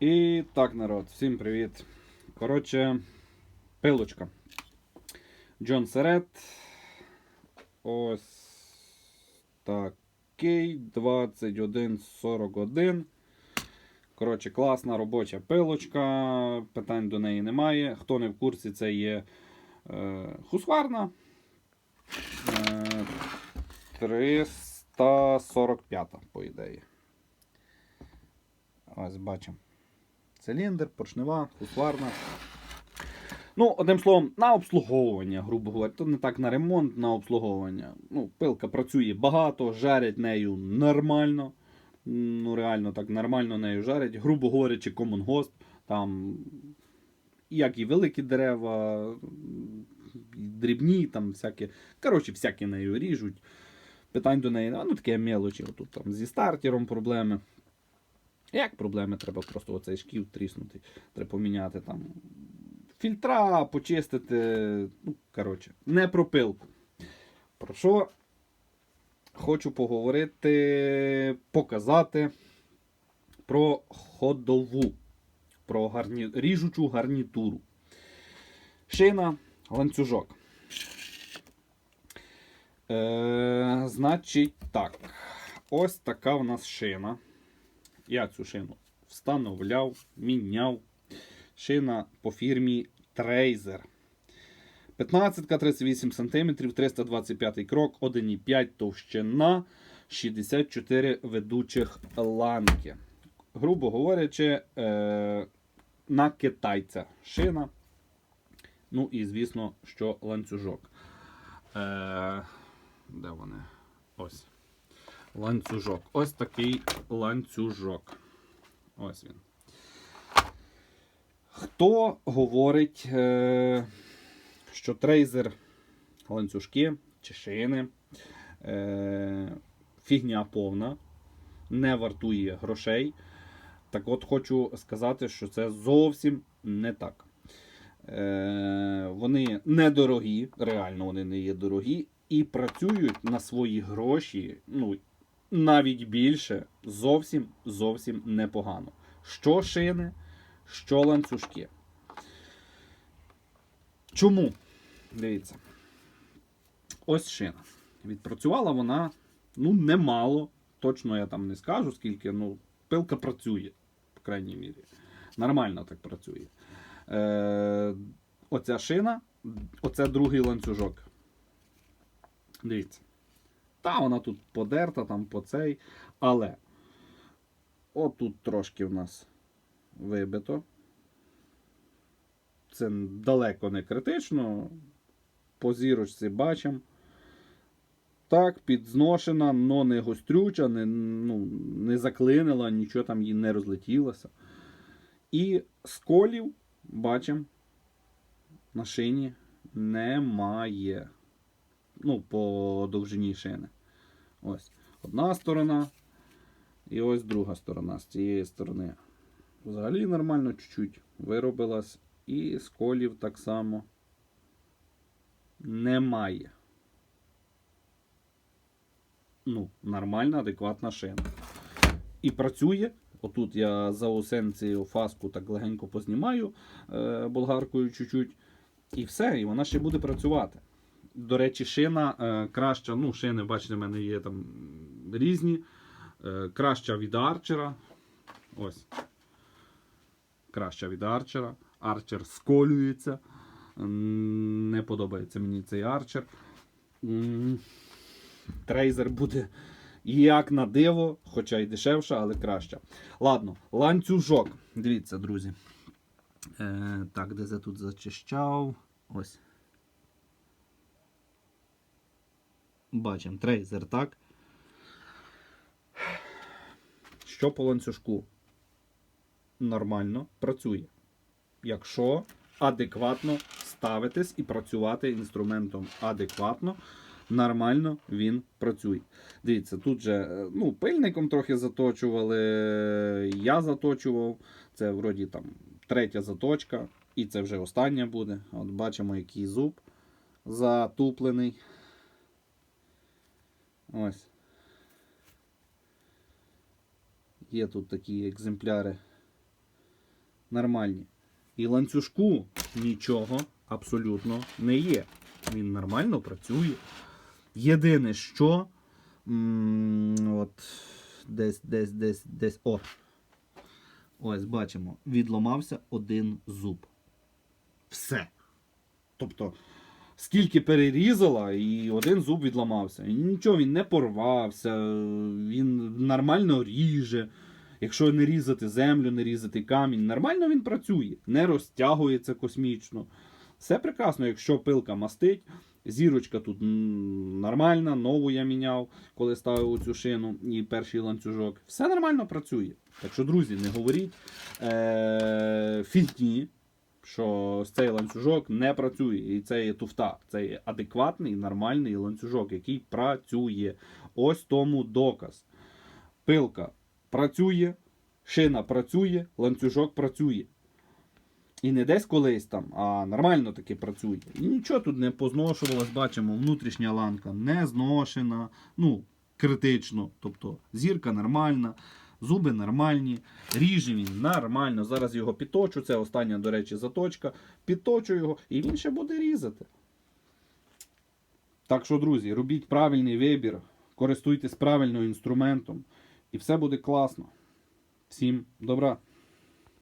І так, народ, всім привіт. Коротше, пилочка. Джон Серет. Ось такий 2141. Коротше, класна робоча пилочка. Питань до неї немає. Хто не в курсі, це є е, хусварна. Е, 345, по ідеї. Ось бачимо. Циліндр, поршнева, хусварна. Ну, одним словом, на обслуговування, грубо говоря, то не так на ремонт, на обслуговування. Ну, пилка працює багато, жарять нею нормально. Ну, реально так нормально нею жарять. Грубо говорячи, комунгосп, там як і великі дерева, дрібні, там всякі. Коротше, всякі нею ріжуть. Питань до неї, ну таке мелочі. Тут там зі стартером проблеми. Як проблеми? Треба просто оцей шків тріснути, треба поміняти там фільтра, почистити. Ну, коротше, не про пилку. Про що хочу поговорити, показати про ходову, про гарні... ріжучу гарнітуру. Шина, ланцюжок. Е, значить так. Ось така в нас шина. Я цю шину встановляв, міняв. Шина по фірмі Tracer. 15 38 см, 325 крок, 1,5 товщина, 64 ведучих ланки. Грубо говорячи, е, на китайця шина. Ну і, звісно, що ланцюжок. Е, де вони? Ось. Ланцюжок. Ось такий ланцюжок. Ось він. Хто говорить, е, що трейзер ланцюжки чи шини е, фігня повна, не вартує грошей. Так от хочу сказати, що це зовсім не так. Е, вони недорогі, реально вони не є дорогі, і працюють на свої гроші, ну, навіть більше, зовсім зовсім непогано. Що шини, що ланцюжки. Чому? Дивіться. Ось шина. Відпрацювала вона ну, немало. Точно я там не скажу, скільки, ну, пилка працює, по крайній мірі. Нормально так працює. Е, оця шина, оце другий ланцюжок. Дивіться. Та, вона тут подерта, там по цей. Але отут трошки в нас вибито. Це далеко не критично. По зірочці бачимо. Так, підзношена, но не гострюча, не, ну, не заклинила, нічого там їй не розлетілося. І сколів, бачимо, на шині немає. Ну, по довжині шини. Ось. Одна сторона. І ось друга сторона з цієї сторони. Взагалі нормально чуть-чуть виробилась. І сколів так само немає. Ну, нормальна, адекватна шина. І працює. Отут я за осенцію фаску так легенько познімаю е, болгаркою чуть-чуть. І все, і вона ще буде працювати. До речі, шина е, краща. Ну, шини, бачите, в мене є там різні. Е, краща від арчера. Ось. Краща від арчера. Арчер сколюється. Не подобається мені цей арчер. Трейзер буде як на диво, хоча й дешевша, але краща. Ладно, ланцюжок. Дивіться, друзі. Е, так, де я тут зачищав? Ось. Бачимо, трейзер, так. Що по ланцюжку? Нормально працює. Якщо адекватно ставитись і працювати інструментом адекватно, нормально він працює. Дивіться, тут же е, ну, пильником трохи заточували, я заточував. Це вроді там третя заточка, і це вже остання буде. От бачимо, який зуб затуплений. Ось. Є тут такі екземпляри нормальні. І ланцюжку нічого абсолютно не є. Він нормально працює. Єдине, що. от, десь, десь, десь, десь. О. Ось бачимо, відломався один зуб. Все. Тобто, скільки перерізала, і один зуб відламався. І нічого, він не порвався, він нормально ріже. Якщо не різати землю, не різати камінь, нормально він працює, не розтягується космічно. Все прекрасно, якщо пилка мастить, зірочка тут нормальна, нову я міняв, коли ставив цю шину і перший ланцюжок. Все нормально працює. Так що, друзі, не говоріть е- фігні, що цей ланцюжок не працює. І це є туфта. Це є адекватний, нормальний ланцюжок, який працює. Ось тому доказ. Пилка працює, шина працює, ланцюжок працює. І не десь колись там, а нормально таки працює. І нічого тут не позношувалось, бачимо, внутрішня ланка не зношена, ну, критично. Тобто зірка нормальна, зуби нормальні, ріже він нормально. Зараз його підточу. Це остання, до речі, заточка. Підточу його, і він ще буде різати. Так що, друзі, робіть правильний вибір, користуйтесь правильним інструментом, і все буде класно. Всім добра!